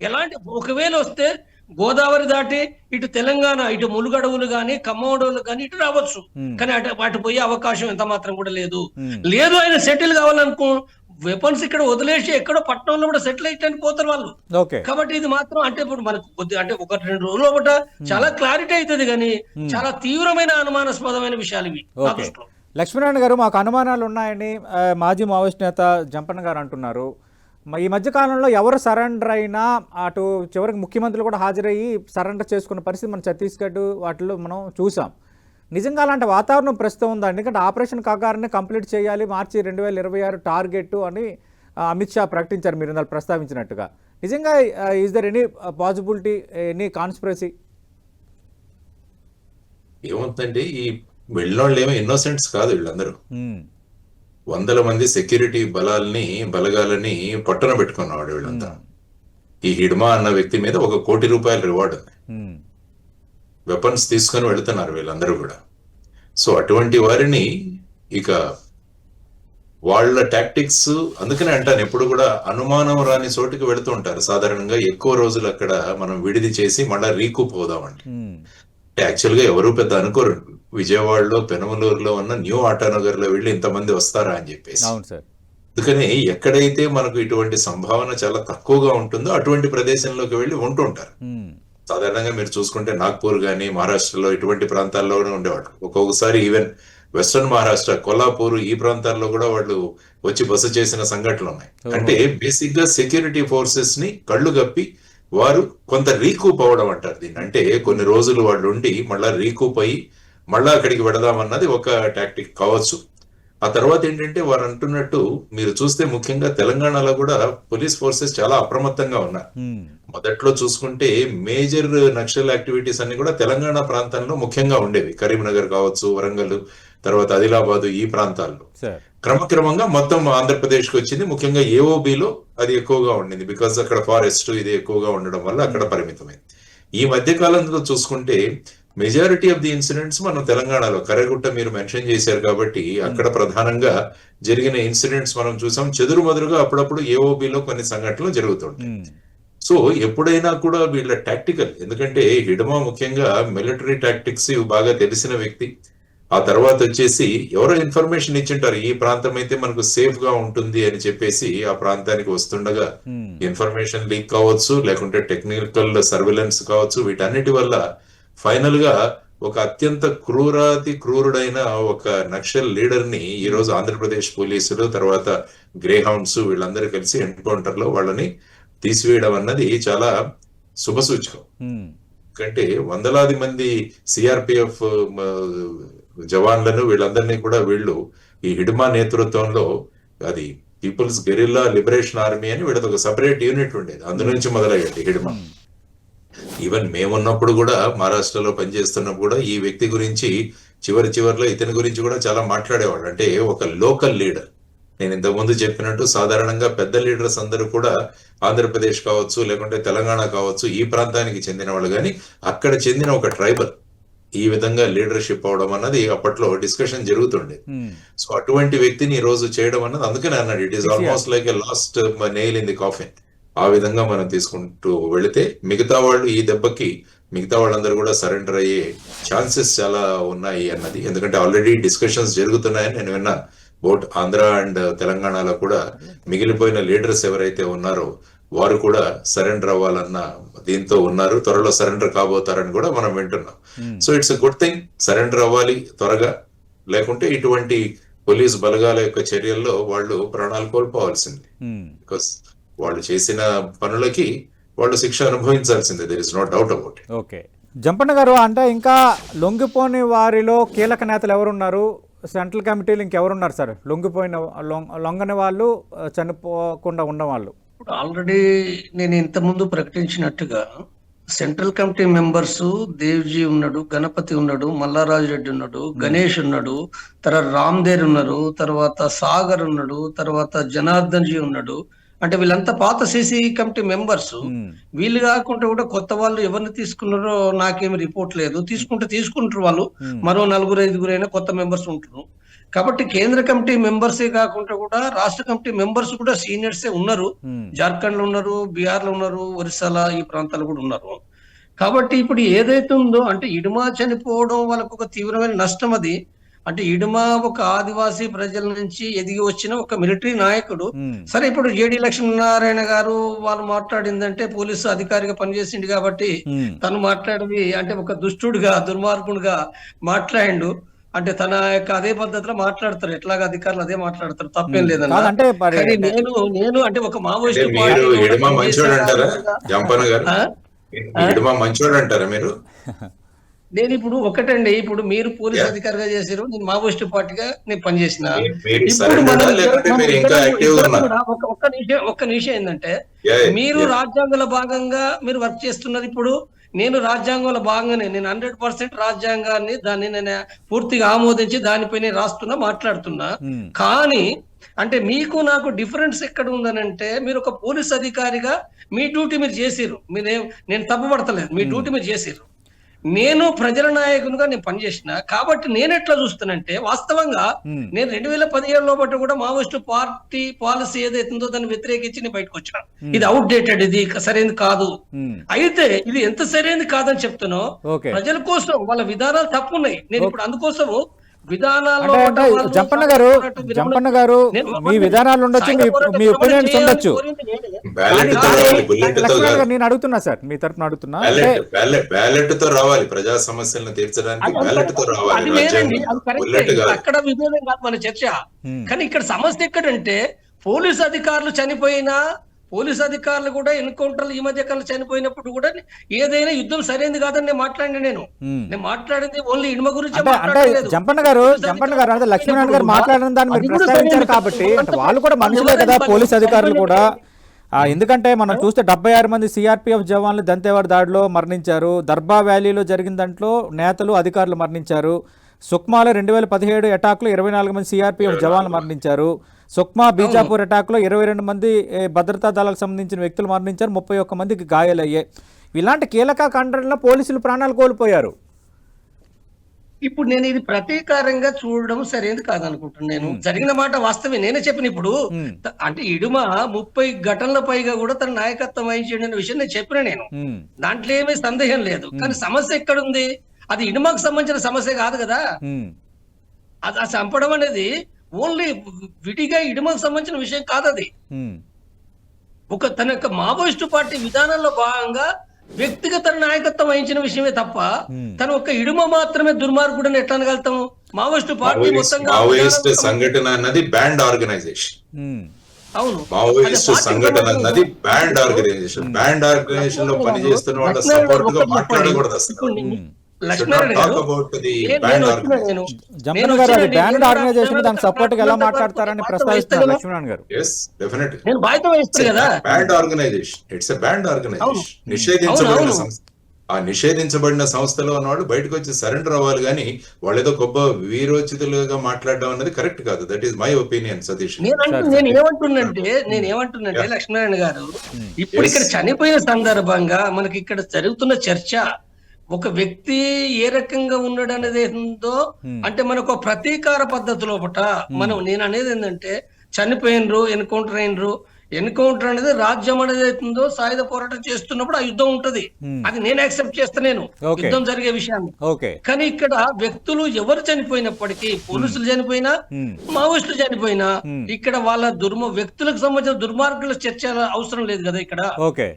ఎలాంటి ఒకవేళ వస్తే గోదావరి దాటి ఇటు తెలంగాణ ఇటు ములుగడవులు గాని ఖమ్మడవులు గాని ఇటు రావచ్చు. కానీ అటు అటు పోయే అవకాశం ఎంత మాత్రం కూడా లేదు. లేదు ఆయన సెటిల్ కావాలనుకో వెపన్స్ ఇక్కడ వదిలేసి ఎక్కడో పట్టణంలో కూడా సెటిల్ అయ్యడానికి పోతారు వాళ్ళు.
ఓకే.
కాబట్టి ఇది మాత్రం అంటే ఇప్పుడు మనకు కొద్ది అంటే ఒక రెండు రోజుల ఒకట చాలా క్లారిటీ అవుతుంది కానీ. చాలా తీవ్రమైన అనుమానాస్పదమైన విషయాలు ఇవి.
లక్ష్మీనారాయణ గారు మాకు అనుమానాలు ఉన్నాయని మాజీ మావోయిస్ట్ నేత జంపన్న గారు అంటున్నారు. ఈ మధ్య కాలంలో ఎవరు సరెండర్ అయినా అటు చివరికి ముఖ్యమంత్రులు కూడా హాజరయ్యి సరెండర్ చేసుకున్న పరిస్థితి మన ఛత్తీస్గఢ్ వాటిలో మనం చూసాం. నిజంగా అలాంటి వాతావరణం ప్రస్తుతం ఉందా? ఎందుకంటే ఆపరేషన్ కాగారని కంప్లీట్ చేయాలి. మార్చి రెండు వేల ఇరవై ఆరు టార్గెట్ అని అమిత్ షా ప్రకటించారు మీరు ఇందాక ప్రస్తావించినట్టుగా. నిజంగా is there any possibility any conspiracy
ఏమవుతుందండి ఈ వెళ్ళినోళ్ళు ఏమో ఇన్నోసెంట్స్ కాదు వీళ్ళందరూ. వందల మంది సెక్యూరిటీ బలాల్ని బలగాలని పట్టున పెట్టుకున్నవాడు వీళ్ళంతా. ఈ హిడ్మా అన్న వ్యక్తి మీద ఒక కోటి రూపాయల రివార్డ్ ఉంది. వెపన్స్ తీసుకొని వెళుతున్నారు వీళ్ళందరూ కూడా. సో అటువంటి వారిని ఇక వాళ్ళ టాక్టిక్స్ అందుకనే అంటాను ఎప్పుడు కూడా అనుమానం రాని చోటుకి వెళుతూ ఉంటారు. సాధారణంగా ఎక్కువ రోజులు అక్కడ మనం విడిది చేసి మళ్ళీ రీకూప్ అవుదామండి యాక్చువల్గా ఎవరు పెద్ద అనుకోరు. విజయవాడలో పెనమలూరులో ఉన్న న్యూ ఆటానగర్లో వెళ్ళి ఇంతమంది వస్తారా అని చెప్పేసి.
అవును సార్.
అందుకని ఎక్కడైతే మనకు ఇటువంటి సంభావన చాలా తక్కువగా ఉంటుందో అటువంటి ప్రదేశంలోకి వెళ్ళి ఉంటుంటారు. సాధారణంగా మీరు చూసుకుంటే నాగ్పూర్ గానీ మహారాష్ట్రలో ఇటువంటి ప్రాంతాల్లోనే ఉండేవాళ్ళు. ఒక్కొక్కసారి ఈవెన్ వెస్ట్రన్ మహారాష్ట్ర కొల్లాపూర్ ఈ ప్రాంతాల్లో కూడా వాళ్ళు వచ్చి బస చేసిన సంఘటనలు ఉన్నాయి. అంటే బేసిక్గా సెక్యూరిటీ ఫోర్సెస్ని కళ్ళు గప్పి వారు కొంత రీకూప్ అవ్వడం అంటారు దీన్ని. అంటే కొన్ని రోజులు వాళ్ళు ఉండి మళ్ళా రీకూప్ అయ్యి మళ్ళా అక్కడికి వెడదామన్నది ఒక టాక్టిక్ కావచ్చు. ఆ తర్వాత ఏంటంటే వారు అంటున్నట్టు మీరు చూస్తే ముఖ్యంగా తెలంగాణలో కూడా పోలీస్ ఫోర్సెస్ చాలా అప్రమత్తంగా ఉన్నారు. మొదట్లో చూసుకుంటే మేజర్ నక్సల్ యాక్టివిటీస్ అన్ని కూడా తెలంగాణ ప్రాంతంలో ముఖ్యంగా ఉండేవి. కరీంనగర్ కావచ్చు వరంగల్ తర్వాత ఆదిలాబాద్ ఈ ప్రాంతాల్లో. క్రమక్రమంగా మొత్తం ఆంధ్రప్రదేశ్కి వచ్చింది. ముఖ్యంగా ఏఓబిలో అది ఎక్కువగా ఉండింది. బికాస్ అక్కడ ఫారెస్ట్ ఇది ఎక్కువగా ఉండడం వల్ల అక్కడ పరిమితమైంది. ఈ మధ్య కాలంలో చూసుకుంటే మెజారిటీ ఆఫ్ ది ఇన్సిడెంట్స్ మనం తెలంగాణలో. కరగుట్ట మీరు మెన్షన్ చేశారు కాబట్టి అక్కడ ప్రధానంగా జరిగిన ఇన్సిడెంట్స్ మనం చూసాం. చెదురుమదురుగా అప్పుడప్పుడు ఏఓబిలో కొన్ని సంఘటనలు జరుగుతుంటాయి. సో ఎప్పుడైనా కూడా వీళ్ళ టాక్టికల్ ఎందుకంటే హిడమా ముఖ్యంగా మిలిటరీ టాక్టిక్స్ ఇవి బాగా తెలిసిన వ్యక్తి. ఆ తర్వాత వచ్చేసి ఎవరో ఇన్ఫర్మేషన్ ఇచ్చింటారు. ఈ ప్రాంతం అయితే మనకు సేఫ్గా ఉంటుంది అని చెప్పేసి ఆ ప్రాంతానికి వస్తుండగా ఇన్ఫర్మేషన్ లీక్ కావచ్చు లేకుంటే టెక్నికల్ సర్విలెన్స్ కావచ్చు వీటన్నిటి వల్ల ఫైనల్గా ఒక అత్యంత క్రూరాతి క్రూరుడైన ఒక నక్సల్ లీడర్ని ఈ రోజు ఆంధ్రప్రదేశ్ పోలీసులు తర్వాత గ్రే హౌండ్స్ వీళ్ళందరూ కలిసి ఎన్కౌంటర్లో వాళ్ళని తీసివేయడం అన్నది చాలా శుభసూచకం ఎందుకంటే వందలాది మంది సిఆర్పిఎఫ్ జవాన్లను వీళ్ళందరినీ కూడా వీళ్ళు ఈ హిడ్మా నేతృత్వంలో అది పీపుల్స్ గెరిల్లా లిబరేషన్ ఆర్మీ అని వీళ్ళది ఒక సపరేట్ యూనిట్ ఉండేది. అందు నుంచి మొదలయ్యండి హిడ్మా. ఈవెన్ మేమున్నప్పుడు కూడా మహారాష్ట్రలో పనిచేస్తున్నప్పుడు కూడా ఈ వ్యక్తి గురించి చివరి చివరిలో ఇతని గురించి కూడా చాలా మాట్లాడేవాడు అంటే ఒక లోకల్ లీడర్. నేను ఇంతకుముందు చెప్పినట్టు సాధారణంగా పెద్ద లీడర్స్ అందరూ కూడా ఆంధ్రప్రదేశ్ కావచ్చు లేకుంటే తెలంగాణ కావచ్చు ఈ ప్రాంతానికి చెందిన వాళ్ళు కానీ అక్కడ చెందిన ఒక ట్రైబల్ ఈ విధంగా లీడర్షిప్ అవడం అన్నది అప్పట్లో డిస్కషన్ జరుగుతుండే. సో అటువంటి వ్యక్తిని ఈ రోజు చేయడం అన్నది అందుకనే అన్నాడు. It is almost like a last nail in the coffin ఆ విధంగా మనం తీసుకుంటూ వెళితే మిగతా వాళ్ళు ఈ దెబ్బకి మిగతా వాళ్ళందరూ కూడా సరెండర్ అయ్యే ఛాన్సెస్ చాలా ఉన్నాయి అన్నది. ఎందుకంటే ఆల్రెడీ డిస్కషన్స్ జరుగుతున్నాయని నేను విన్నా. బోట్ ఆంధ్ర అండ్ తెలంగాణలో కూడా మిగిలిపోయిన లీడర్స్ ఎవరైతే ఉన్నారో వారు కూడా సరెండర్ అవ్వాలన్న దీంతో ఉన్నారు. త్వరలో సరెండర్ కాబోతారని కూడా మనం వింటున్నాం. So it's good thing surrender అవ్వాలి త్వరగా. లేకుంటే ఇటువంటి పోలీస్ బలగాల యొక్క చర్యల్లో వాళ్ళు ప్రాణాలు కోల్పోవాల్సింది. బికాస్ వాళ్ళు చేసిన పనులకి వాళ్ళు శిక్ష అనుభవించాల్సిందే. There is no doubt about it
okay Jampanna గారు అంటే ఇంకా లొంగిపోని వారిలో కీలక నేతలు ఎవరున్నారు? సెంట్రల్ కమిటీలు ఇంకెవరున్నారు సార్ లొంగిపోయిన లొంగ- లొంగని వాళ్ళు చనిపోకుండా ఉన్న వాళ్ళు
ఇప్పుడు ఆల్రెడీ నేను ఇంత ముందు ప్రకటించినట్టుగా సెంట్రల్ కమిటీ మెంబర్స్ దేవ్జీ ఉన్నాడు గణపతి ఉన్నాడు మల్లారాజు రెడ్డి ఉన్నాడు గణేష్ ఉన్నాడు తర్వాత రామ్దేర్ ఉన్నారు తర్వాత సాగర్ ఉన్నాడు తర్వాత జనార్దన్ జీ ఉన్నాడు. అంటే వీళ్ళంతా పాత సిసి కమిటీ మెంబర్స్. వీళ్ళు కాకుండా కూడా కొత్త వాళ్ళు ఎవరిని తీసుకున్నారో నాకేమి రిపోర్ట్ లేదు. తీసుకుంటే తీసుకుంటారు వాళ్ళు. మరో నలుగురు ఐదుగురైనా కొత్త మెంబర్స్ ఉంటారు కాబట్టి కేంద్ర కమిటీ మెంబర్సే కాకుండా కూడా రాష్ట్ర కమిటీ మెంబర్స్ కూడా సీనియర్సే ఉన్నారు. జార్ఖండ్లో ఉన్నారు బీహార్లో ఉన్నారు ఒరిస్సాలో ఈ ప్రాంతాలు కూడా ఉన్నారు. కాబట్టి ఇప్పుడు ఏదైతే ఉందో అంటే ఇడుమా చనిపోవడం వాళ్ళకు ఒక తీవ్రమైన నష్టం అది. అంటే ఇడుమా ఒక ఆదివాసీ ప్రజల నుంచి ఎదిగి వచ్చిన ఒక మిలిటరీ నాయకుడు. సరే ఇప్పుడు జేడి లక్ష్మీనారాయణ గారు వాళ్ళు మాట్లాడిందంటే పోలీసు అధికారిగా పనిచేసిండు కాబట్టి తను మాట్లాడేది అంటే ఒక దుష్టుడుగా దుర్మార్గుడుగా మాట్లాడిండు. అంటే తన యొక్క అదే పద్ధతిలో మాట్లాడతారు. ఎట్లాగా అధికారులు అదే మాట్లాడతారు. తప్పేం లేదన్నా. కానీ నేను నేను అంటే ఒక మావోయిస్ట్
మంచోడు అంటారా మీరు? (laughs)
నేను ఇప్పుడు ఒకటండి. ఇప్పుడు మీరు పోలీస్ అధికారిగా చేశారు. నేను మావోయిస్ట్ పార్టీగా నేను పనిచేసిన. ఒక్క నిమిషం ఒక్క నిమిషం ఏంటంటే మీరు. రాజ్యాంగంలో భాగంగా మీరు వర్క్ చేస్తున్నారు. ఇప్పుడు నేను రాజ్యాంగంలో భాగంగానే నేను హండ్రెడ్ పర్సెంట్ రాజ్యాంగాన్ని దాన్ని నేను పూర్తిగా ఆమోదించి దానిపైన రాస్తున్నా మాట్లాడుతున్నా.
ఉమ్,
కానీ అంటే మీకు నాకు డిఫరెన్స్ ఎక్కడ ఉందనంటే మీరు ఒక పోలీస్ అధికారిగా మీ డ్యూటీ మీరు చేసిర్రు. మీరేం నేను తప్పుపడతలేదు మీ డ్యూటీ మీరు చేసిర్రు. నేను ప్రజల నాయకునిగా నేను పనిచేసిన కాబట్టి నేను ఎట్లా చూస్తానంటే వాస్తవంగా నేను రెండు వేల పదిహేడులో బట్టి కూడా మావోయిస్టు పార్టీ పాలసీ ఏదైతుందో దాన్ని వ్యతిరేకించి నేను బయటకు వచ్చిన. ఇది అవుట్ డేటెడ్ ఇది సరైనది కాదు. అయితే ఇది ఎంత సరైనది కాదని చెప్తానో
ఓకే.
ప్రజల కోసం వాళ్ళ విధానాలు తప్పున్నాయి. నేను ఇప్పుడు అందుకోసము విధానాల్లో
జంపన్న గారు జంపన్న గారు మీ విధానాలు ఉండొచ్చు మీ ఒపీనియన్స్ ఉండొచ్చు.
నేనే.
అడుగుతున్నా సార్ మీ తరపున అడుగుతున్నా.
బ్యాలెట్తో రావాలి ప్రజా సమస్యలను తీర్చడానికి బ్యాలెట్తో రావాలి
అక్కడ విభేదం కాదు మన చర్చ. కానీ ఇక్కడ సమస్య ఎక్కడంటే పోలీస్ అధికారులు చనిపోయినా పోలీస్ అధికారులు కూడా ఎన్కౌంటర్లు ఈ మధ్య కాలంలో చనిపోయినప్పుడు కూడా ఏదైనా యుద్ధం సరైనది కాదని నేను మాట్లాడిన నేను. నేను మాట్లాడింది ఓన్లీ ఇనుమ గురించి
జంపన్న గారు జంపన్న గారు అంటే లక్ష్మీనారాయణ గారు మాట్లాడిన దాన్ని మీరు ప్రస్తావించారు కాబట్టి వాళ్ళు కూడా మనుషులే కదా పోలీస్ అధికారులు కూడా. ఎందుకంటే మనం చూస్తే డెబ్బై ఆరు మంది సిఆర్పిఎఫ్ జవాన్లు దంతేవాడ దాడిలో మరణించారు. దర్బా వ్యాలీలో జరిగిన దాంట్లో నేతలు అధికారులు మరణించారు. సుక్మాలో రెండు వేల పదిహేడు అటాక్లో ఇరవై నాలుగు మంది సిఆర్పిఎఫ్ జవాన్లు మరణించారు. సుక్మా బీజాపూర్ అటాక్లో ఇరవై రెండు మంది భద్రతా దళాలకు సంబంధించిన వ్యక్తులు మరణించారు. ముప్పై ఒక్క మందికి గాయాలయ్యాయి. ఇలాంటి కీలక ఖండనలో పోలీసులు ప్రాణాలు కోల్పోయారు.
ఇప్పుడు నేను ఇది ప్రతీకారంగా చూడడం సరైనది కాదనుకుంటున్నాను నేను. జరిగిన మాట వాస్తవే నేనే చెప్పిన ఇప్పుడు అంటే ఇడుమ ముప్పై ఘటనల పైగా కూడా తన నాయకత్వం వహించిన విషయం నేను చెప్పిన నేను. దాంట్లో ఏమీ సందేహం లేదు. కానీ సమస్య ఎక్కడుంది? అది ఇనుమకు సంబంధించిన సమస్య కాదు కదా. అది ఆ చంపడం అనేది ఓన్లీ విడిగా ఇడుమకు సంబంధించిన విషయం కాదు అది ఒక తన యొక్క మావోయిస్టు పార్టీ విధానంలో భాగంగా వ్యక్తిగత నాయకత్వం వహించిన విషయమే తప్ప. తన ఒక ఇడుమ మాత్రమే దుర్మార్గుడని ఎట్లా అనగలుగుతాము? మావోయిస్టు పార్టీ
మావోయిస్ట్ సంఘటన అన్నది బ్యాండ్ ఆర్గనైజేషన్.
అవును.
మావోయిస్ట్ సంఘటన అన్నది బ్యాండ్ ఆర్గనైజేషన్. బ్యాండ్ ఆర్గనైజేషన్లో పనిచేస్తున్న వాళ్ళ
సపోర్ట్గా
మాట్లాడకూడదు అసలు.
ఇప్పుడు ని-
Hmm.
లక్ష్మణ్
టాక్
గారు
అబౌట్ ది
నేను-
బ్యాండ్
నేను వచ్చిన
ఆర్గనైజేషన్
నేను-
జంపన్న
నేను
గారు అది
వచ్చిన
బ్యానెడ్
నేను
ఆర్గనైజేషన్
కూడా
దానికి సపోర్ట్ ఎలా మాట్లాడతారని ప్రస్తావిస్తున్నారు. లక్ష్మణ్ గారు.
ఎస్ డెఫినెట్
నేను బాధ్యత వహిస్తాను కదా.
Banned organisation it's a banned organisation. నిషేధించబడిన. సంస్థ ఆ నిషేధించబడిన సంస్థలో ఉన్నవాళ్ళు బయటకు వచ్చి సరెండర్ అవ్వాలి కానీ వాళ్ళు ఏదో గొప్ప వీరోచితులుగా మాట్లాడడం అనేది కరెక్ట్ కాదు. That is my opinion Satish
నేను ఏమంటున్నంటే నేను ఏమంటున్నంటే లక్ష్మీనారాయణ గారు ఇప్పుడు ఇక్కడ చనిపోయిన సందర్భంగా మనకి ఇక్కడ జరుగుతున్న చర్చ ఒక వ్యక్తి ఏ రకంగా ఉన్నాడు అనేది ఏందో అంటే మనకు ప్రతీకార పద్ధతి లోపట మనం నేను అనేది ఏంటంటే చనిపోయినరు ఎన్కౌంటర్ అయినరు ఎన్కౌంటర్ అనేది రాజ్యం అనేది అవుతుందో సాయుధ పోరాటం చేస్తున్నప్పుడు ఆ యుద్ధం ఉంటది. అది నేను యాక్సెప్ట్ చేస్తా నేను.
Okay.
యుద్ధం జరిగే విషయాన్ని. కానీ ఇక్కడ వ్యక్తులు ఎవరు చనిపోయినప్పటికీ పోలీసులు చనిపోయినా మావోయిస్టులు చనిపోయినా. ఇక్కడ వాళ్ళ దుర్మ వ్యక్తులకు సంబంధించిన దుర్మార్గుల చర్చ అవసరం లేదు కదా ఇక్కడ.
ఓకే.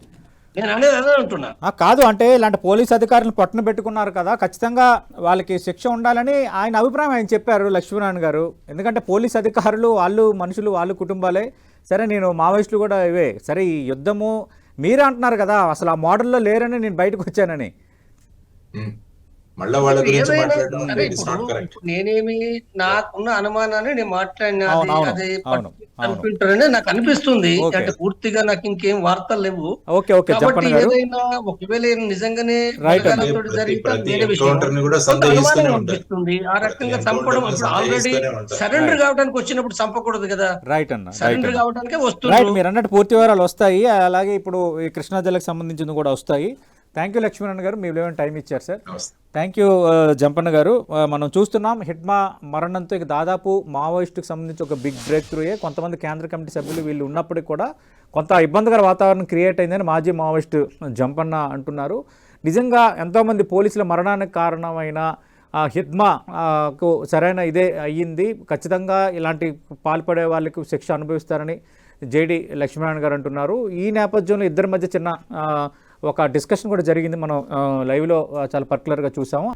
నేను అనేది అదే అంటున్నా.
ఆ, కాదు అంటే ఇలాంటి పోలీస్ అధికారులను పట్టున పెట్టుకున్నారు కదా ఖచ్చితంగా వాళ్ళకి శిక్ష ఉండాలని ఆయన అభిప్రాయం ఆయన చెప్పారు లక్ష్మీనారాయణ గారు. ఎందుకంటే పోలీస్ అధికారులు వాళ్ళు మనుషులు వాళ్ళు కుటుంబాలే. సరే నేను మావోయిస్టులు కూడా ఇవే. సరే ఈ యుద్ధము మీరే అంటున్నారు కదా అసలు ఆ మోడల్లో లేరని నేను బయటకు వచ్చానని.
మళ్ళా వాళ్ళ గురించి
ఏదైనా
మాట్లాడడం
సరే
ఇట్స్ నాట్
ఇప్పుడు
కరెక్ట్
నేనేమి నాకున్న అనుమానాన్ని నేను మాట్లాడినా అది. అనుకుంటారని నాకు అనిపిస్తుంది. అంటే పూర్తిగా నాకు ఇంకేం వార్తలు లేవు.
ఓకే ఓకే
కాబట్టి ఏదైనా ఒకవేళ నిజంగానే. అనిపిస్తుంది. ఆ రకంగా చంపడం ఆల్రెడీ. సరెండర్ కావడానికి వచ్చినప్పుడు చంపకూడదు కదా.
రైట్ అన్న
సరెండర్ కావడానికే
రైట్
వస్తుంది
మీరు అన్నట్టు పూర్తి వివరాలు వస్తాయి. అలాగే ఇప్పుడు ఈ కృష్ణా జిల్లాకు సంబంధించింది కూడా వస్తాయి. థ్యాంక్ యూ లక్ష్మీనారాయణ గారు. మీరు ఏమైనా టైం ఇచ్చారు సార్ థ్యాంక్ యూ జంపన్న గారు. ఆ, మనం చూస్తున్నాం హిడ్మా మరణంతో ఇక దాదాపు మావోయిస్టుకు సంబంధించి ఒక బిగ్ బ్రేక్ త్రూయే కొంతమంది కేంద్ర కమిటీ సభ్యులు వీళ్ళు ఉన్నప్పటికీ కూడా కొంత ఇబ్బందికర వాతావరణం క్రియేట్ అయిందని మాజీ మావోయిస్టు జంపన్న అంటున్నారు. నిజంగా ఎంతోమంది పోలీసుల మరణానికి కారణమైన ఆ, హిద్మా ఆ, కు సరైన ఇదే అయ్యింది. ఖచ్చితంగా ఇలాంటి పాల్పడే వాళ్ళకి శిక్ష అనుభవిస్తారని జేడి లక్ష్మీనారాయణ గారు అంటున్నారు. ఈ నేపథ్యంలో ఇద్దరి మధ్య చిన్న ఒక డిస్కషన్ కూడా జరిగింది మనం లైవ్లో చాలా పర్టికులర్గా చూసాము.